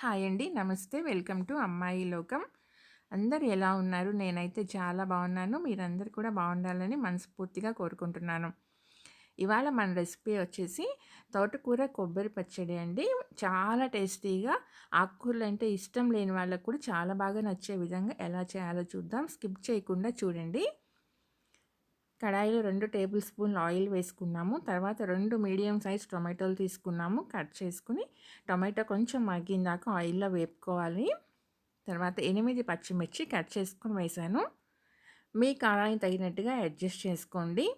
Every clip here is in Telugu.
హాయ్ అండి. నమస్తే. వెల్కమ్ టు అమ్మాయి లోకం. అందరు ఎలా ఉన్నారు? నేనైతే చాలా బాగున్నాను. మీరందరూ కూడా బాగుండాలని మనస్ఫూర్తిగా కోరుకుంటున్నాను. ఇవాళ మన రెసిపీ వచ్చేసి తోటకూర కొబ్బరి పచ్చడి అండి. చాలా టేస్టీగా ఆకుకూరలు అంటే ఇష్టం లేని వాళ్ళకు కూడా చాలా బాగా నచ్చే విధంగా ఎలా చేయాలో చూద్దాం. స్కిప్ చేయకుండా చూడండి. కడాయిలో రెండు టేబుల్ స్పూన్లు ఆయిల్ వేసుకున్నాము. తర్వాత రెండు మీడియం సైజ్ టొమాటోలు తీసుకున్నాము. కట్ చేసుకుని టొమాటో కొంచెం మగ్గిందాక ఆయిల్లో వేపుకోవాలి. తర్వాత ఎనిమిది పచ్చిమిర్చి కట్ చేసుకొని వేసాను. మీ కారాన్ని తగినట్టుగా అడ్జస్ట్ చేసుకోండి.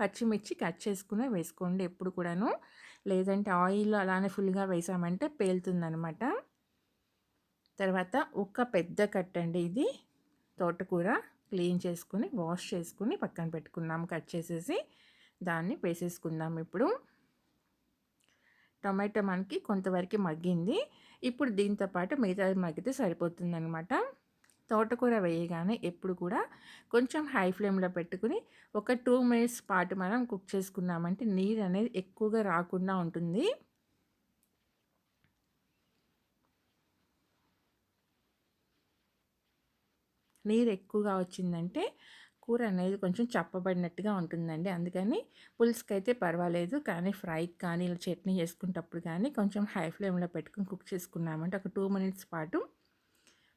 పచ్చిమిర్చి కట్ చేసుకునే వేసుకోండి ఎప్పుడు కూడాను. లేదంటే ఆయిల్ అలానే ఫుల్గా వేసామంటే పేలుతుందనమాట తర్వాత ఒక పెద్ద కట్టండి ఇది. తోటకూర. క్లీన్ చేసుకుని వాష్ చేసుకుని పక్కన పెట్టుకున్నాం. కట్ చేసేసి దాన్ని వేసేసుకుందాం ఇప్పుడు. టమాటా మనకి కొంతవరకు మగ్గింది. ఇప్పుడు దీంతో పాటు మిగతా మగ్గితే సరిపోతుందనమాట తోటకూర వేయగానే ఎప్పుడు కూడా కొంచెం హై ఫ్లేమ్లో పెట్టుకుని ఒక టూ మినిట్స్ పాటు మనం కుక్ చేసుకున్నామంటే నీరు అనేది ఎక్కువగా రాకుండా ఉంటుంది. నీరు ఎక్కువగా వచ్చిందంటే కూర అనేది కొంచెం చప్పబడినట్టుగా ఉంటుందండి. అందుకని పులుసుకి అయితే పర్వాలేదు. కానీ ఫ్రైకి కానీ ఇలా చట్నీ చేసుకునేటప్పుడు కానీ కొంచెం హై ఫ్లేమ్లో పెట్టుకుని కుక్ చేసుకున్నామంటే ఒక టూ మినిట్స్ పాటు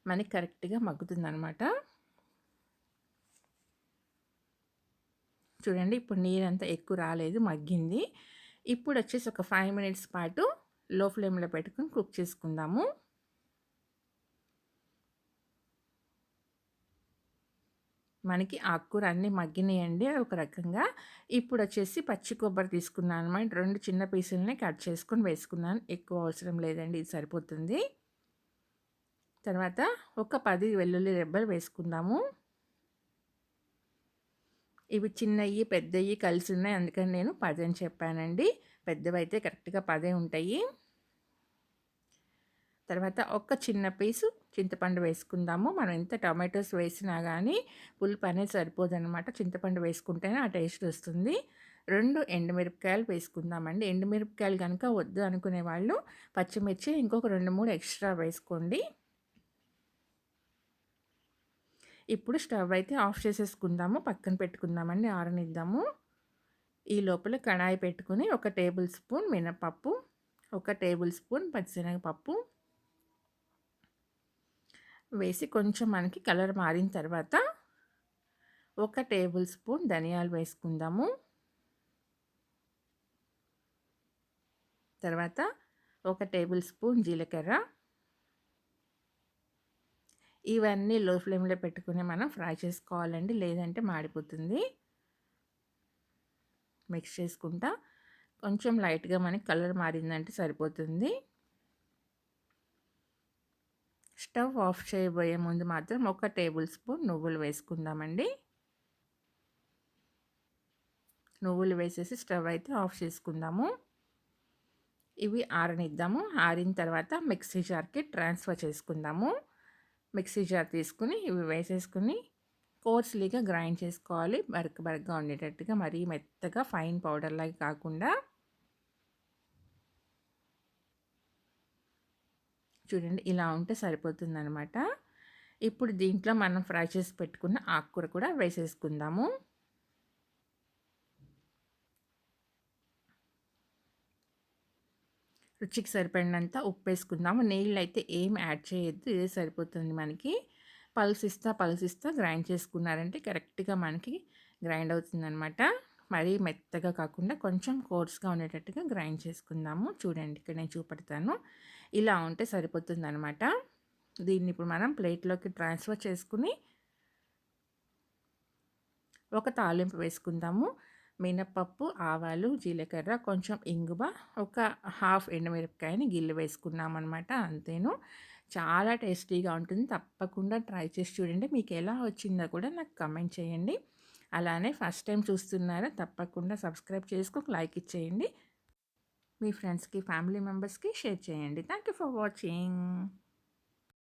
మనకి కరెక్ట్గా మగ్గుతుందనమాట. చూడండి ఇప్పుడు నీరంతా ఎక్కువ రాలేదు మగ్గింది. ఇప్పుడు వచ్చేసి ఒక ఫైవ్ మినిట్స్ పాటు లో ఫ్లేమ్లో పెట్టుకుని కుక్ చేసుకుందాము. మనకి ఆకుకూర అన్నీ మగ్గినాయండి ఒక రకంగా. ఇప్పుడు వచ్చేసి పచ్చి కొబ్బరి తీసుకున్నాను అనమాట రెండు చిన్న పీసులని కట్ చేసుకొని వేసుకున్నాను. ఎక్కువ అవసరం లేదండి ఇది సరిపోతుంది. తర్వాత ఒక పది వెల్లుల్లి రెబ్బలు వేసుకుందాము. ఇవి చిన్నవి పెద్దవి కలిసి ఉన్నాయి. అందుకని నేను పది అని చెప్పానండి. పెద్దవి అయితే కరెక్ట్గా పదే ఉంటాయి. తర్వాత ఒక చిన్న పీసు చింతపండు వేసుకుందాము. మనం ఎంత టమాటోస్ వేసినా కానీ పులుపు అనేది సరిపోదన్నమాట. చింతపండు వేసుకుంటేనే ఆ టేస్ట్ వస్తుంది. రెండు ఎండుమిరపకాయలు వేసుకుందామండి. ఎండుమిరపకాయలు కనుక వద్దు అనుకునే వాళ్ళు పచ్చిమిర్చి ఇంకొక రెండు మూడు ఎక్స్ట్రా వేసుకోండి. ఇప్పుడు స్టవ్ అయితే ఆఫ్ చేసేసుకుందాము. పక్కన పెట్టుకుందామండి. ఆరనిద్దాము. ఈ లోపల కడాయి పెట్టుకుని ఒక టేబుల్ స్పూన్ మినపప్పు ఒక టేబుల్ స్పూన్ పచ్చిశనగపప్పు వేసి కొంచెం మనకి కలర్ మారిన తర్వాత ఒక టేబుల్ స్పూన్ ధనియాలు వేసుకుందాము. తర్వాత ఒక టేబుల్ స్పూన్ జీలకర్ర. ఇవన్నీ లో ఫ్లేమ్లో పెట్టుకుని మనం ఫ్రై చేసుకోవాలండి లేదంటే మాడిపోతుంది. మిక్స్ చేసుకుంటా. కొంచెం లైట్గా మనకి కలర్ మారిందంటే సరిపోతుంది. స్టవ్ ఆఫ్ చేయబోయే ముందు మాత్రం ఒక టేబుల్ స్పూన్ నువ్వులు వేసుకుందామండి. నువ్వులు వేసేసి స్టవ్ అయితే ఆఫ్ చేసుకుందాము. ఇవి ఆరనిద్దాము. ఆరిన తర్వాత మిక్సీ జార్కి ట్రాన్స్ఫర్ చేసుకుందాము. మిక్సీ జార్ తీసుకుని ఇవి వేసేసుకుని కోర్స్లీగా గ్రైండ్ చేసుకోవాలి. బరక బరకగా ఉండేటట్టుగా మరీ మెత్తగా ఫైన్ పౌడర్లాగా కాకుండా చూడండి ఇలా ఉంటే సరిపోతుందనమాట ఇప్పుడు దీంట్లో మనం ఫ్రై చేసి పెట్టుకున్న ఆకుకూర కూడా వేసేసుకుందాము. రుచికి సరిపడినంత ఉప్పు వేసుకుందాము. నీళ్ళు అయితే ఏం యాడ్ చేయొద్దు ఇదే సరిపోతుంది మనకి. పల్సిస్తా పల్సిస్తా గ్రైండ్ చేసుకున్నారంటే కరెక్ట్గా మనకి గ్రైండ్ అవుతుందనమాట మరీ మెత్తగా కాకుండా కొంచెం కోర్స్గా ఉండేటట్టుగా గ్రైండ్ చేసుకుందాము. చూడండి ఇక్కడ నేను చూపెడతాను. ఇలా ఉంటే సరిపోతుంది అనమాట దీన్ని ఇప్పుడు మనం ప్లేట్లోకి ట్రాన్స్ఫర్ చేసుకుని ఒక తాలింపు వేసుకుందాము. మినపప్పు ఆవాలు జీలకర్ర కొంచెం ఇంగువ ఒక హాఫ్ ఎండుమిరపకాయని గిల్లు వేసుకున్నాం అనమాట అంతేను. చాలా టేస్టీగా ఉంటుంది. తప్పకుండా ట్రై చేసి చూడండి. మీకు ఎలా వచ్చిందో కూడా నాకు కమెంట్ చేయండి. అలానే ఫస్ట్ టైం చూస్తున్నారా తప్పకుండా సబ్స్క్రైబ్ చేసుకుని లైక్ ఇచ్చేయండి. మీ ఫ్రెండ్స్కి ఫ్యామిలీ మెంబర్స్కి షేర్ చేయండి. Thank you for watching.